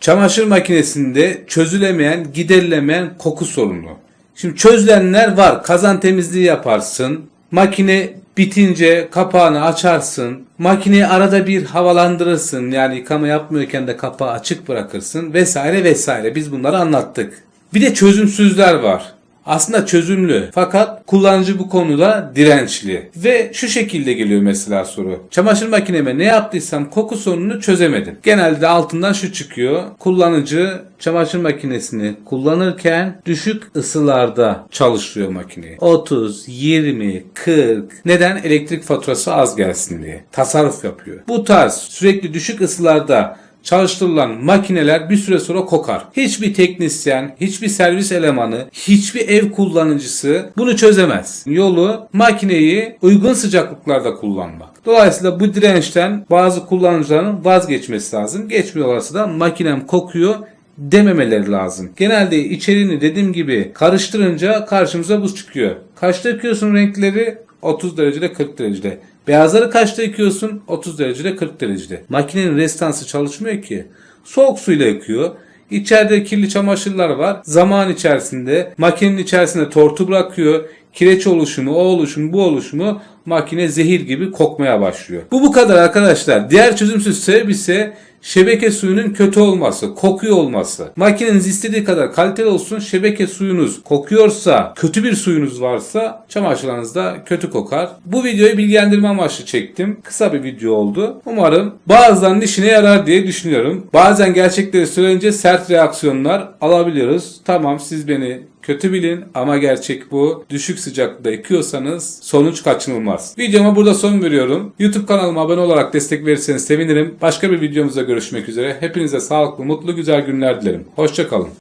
Çamaşır makinesinde çözülemeyen, giderilemeyen koku sorunu. Şimdi çözülenler var. Kazan temizliği yaparsın. Makine bitince kapağını açarsın. Makineyi arada bir havalandırırsın. Yani yıkama yapmıyorken de kapağı açık bırakırsın vesaire vesaire. Biz bunları anlattık. Bir de çözümsüzler var. Aslında çözümlü fakat kullanıcı bu konuda dirençli. Ve şu şekilde geliyor mesela soru. Çamaşır makineme ne yaptıysam koku sorununu çözemedim. Genelde de altından şu çıkıyor. Kullanıcı çamaşır makinesini kullanırken düşük ısılarda çalıştırıyor makineyi. 30, 20, 40. Neden? Elektrik faturası az gelsin diye. Tasarruf yapıyor. Bu tarz sürekli düşük ısılarda çalıştırılan makineler bir süre sonra kokar. Hiçbir teknisyen, hiçbir servis elemanı, hiçbir ev kullanıcısı bunu çözemez. Yolu makineyi uygun sıcaklıklarda kullanmak. Dolayısıyla bu dirençten bazı kullanıcıların vazgeçmesi lazım. Geçmiyorlarsa da makinem kokuyor dememeleri lazım. Genelde içeriğini dediğim gibi karıştırınca karşımıza buz çıkıyor. Kaçta yakıyorsun renkleri? 30 derecede 40 derecede. Beyazları kaçta yıkıyorsun? 30 derecede 40 derecede. Makinenin restansı çalışmıyor ki. Soğuk suyla yıkıyor. İçeride kirli çamaşırlar var. Zaman içerisinde makinenin içerisinde tortu bırakıyor. Kireç oluşumu, o oluşumu, bu oluşumu makine zehir gibi kokmaya başlıyor. Bu bu kadar arkadaşlar. Diğer çözümsüz sebep ise şebeke suyunun kötü olması, kokuyor olması. Makineniz istediği kadar kaliteli olsun şebeke suyunuz kokuyorsa, kötü bir suyunuz varsa çamaşırlarınız da kötü kokar. Bu videoyu bilgilendirme amaçlı çektim. Kısa bir video oldu. Umarım bazılarının işine yarar diye düşünüyorum. Bazen gerçekleri söyleyince sert reaksiyonlar alabiliyoruz. Tamam siz beni Kötü bilin ama gerçek bu. Düşük sıcaklıkta yıkıyorsanız sonuç kaçınılmaz. Videoma burada son veriyorum. YouTube kanalıma abone olarak destek verirseniz sevinirim. Başka bir videomuzda görüşmek üzere. Hepinize sağlıklı, mutlu, güzel günler dilerim. Hoşçakalın.